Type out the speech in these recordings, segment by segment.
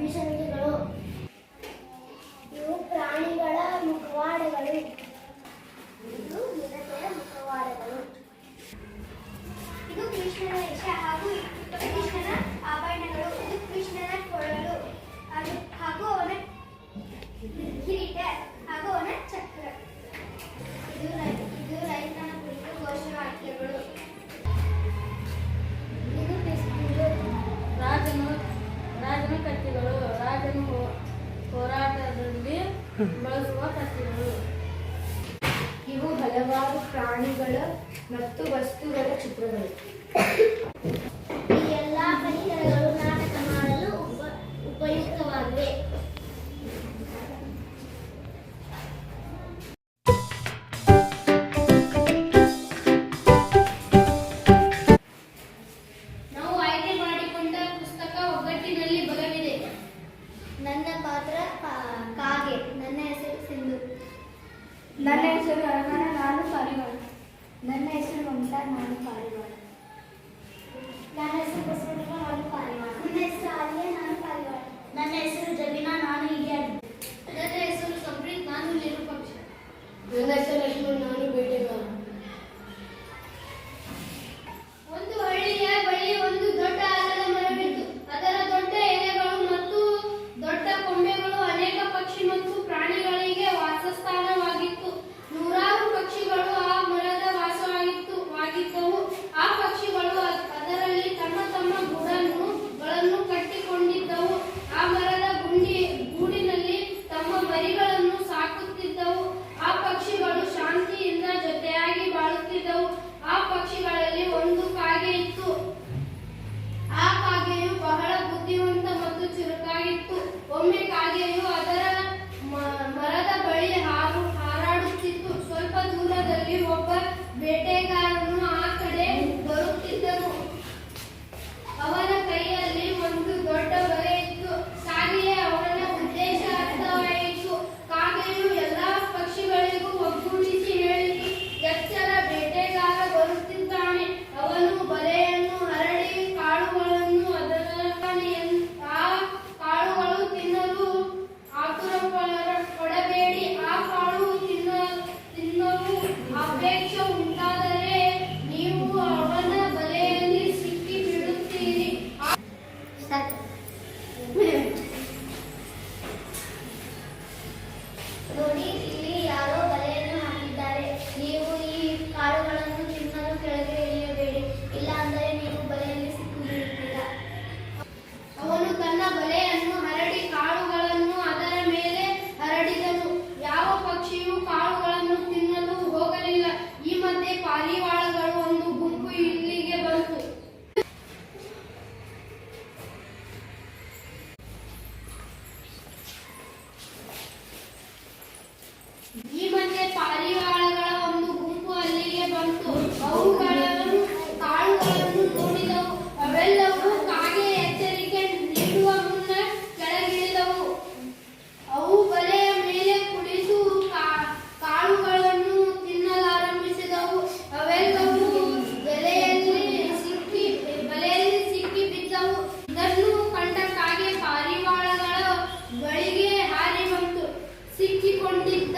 Recently ಬಳಸುವ ಪಸಿರುಗಳು ಇವು ಹಲವಾರು ಪ್ರಾಣಿಗಳ ಮತ್ತು ವಸ್ತುಗಳ ಚಿತ್ರಗಳು. ಈ ಎಲ್ಲಾ ಪರಿಕರಗಳು ನಾಟಕ ಮಾಡಲು ಉಪ, ಉಪಯುಕ್ತವಾಗಿವೆ.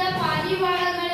在法律外面。